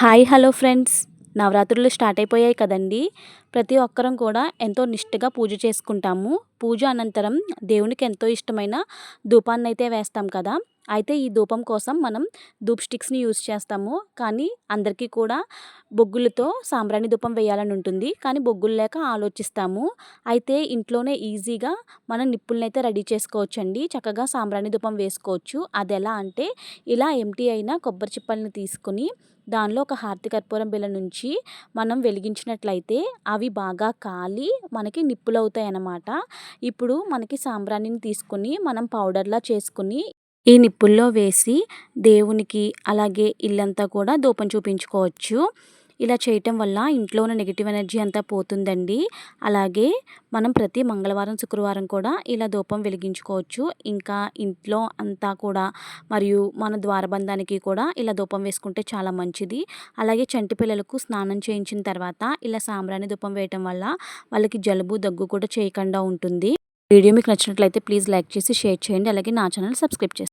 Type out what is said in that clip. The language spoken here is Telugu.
Hi hello friends. నవరాత్రులు స్టార్ట్ అయిపోయాయి కదండి. ప్రతి ఒక్కరం కూడా ఎంతో నిష్ఠగా పూజ చేసుకుంటాము. పూజ అనంతరం దేవునికి ఎంతో ఇష్టమైన ధూపాన్ని అయితే వేస్తాం కదా. అయితే ఈ ధూపం కోసం మనం ధూప్ స్టిక్స్ని యూజ్ చేస్తాము. కానీ అందరికీ కూడా బొగ్గులతో సాంబ్రాణి ధూపం వేయాలని ఉంటుంది. కానీ బొగ్గులు లేక ఆలోచిస్తాము. అయితే ఇంట్లోనే ఈజీగా మనం నిప్పులనైతే అయితే రెడీ చేసుకోవచ్చండి. చక్కగా సాంబ్రాణి ధూపం వేసుకోవచ్చు. అది ఎలా అంటే ఇలా ఎంటీ అయిన కొబ్బరి చిప్పల్ని తీసుకుని దానిలో ఒక హారతి కర్పూరం బిళ్ళ నుంచి మనం వెలిగించినట్లయితే అవి బాగా కాలి మనకి నిప్పులు అవుతాయి అన్నమాట ఇప్పుడు మనకి సాంబ్రాణిని తీసుకుని మనం పౌడర్లా చేసుకుని ఈ నిప్పుల్లో వేసి దేవునికి అలాగే ఇల్లంతా కూడా ధూపం చూపించుకోవచ్చు. ఇలా చేయటం వల్ల ఇంట్లో ఉన్న నెగిటివ్ ఎనర్జీ అంతా పోతుందండి. అలాగే మనం ప్రతి మంగళవారం శుక్రవారం కూడా ఇలా ధూపం వెలిగించుకోవచ్చు. ఇంకా ఇంట్లో అంతా కూడా మరియు మన ద్వారబంధానికి కూడా ఇలా ధూపం వేసుకుంటే చాలా మంచిది. అలాగే చంటి పిల్లలకు స్నానం చేయించిన తర్వాత ఇలా సాంబ్రాణి ధూపం వేయటం వల్ల వాళ్ళకి జలుబు దగ్గు కూడా చేయకుండా ఉంటుంది. వీడియో మీకు నచ్చినట్లయితే ప్లీజ్ లైక్ చేసి షేర్ చేయండి. అలాగే నా ఛానల్ సబ్స్క్రైబ్ చేసి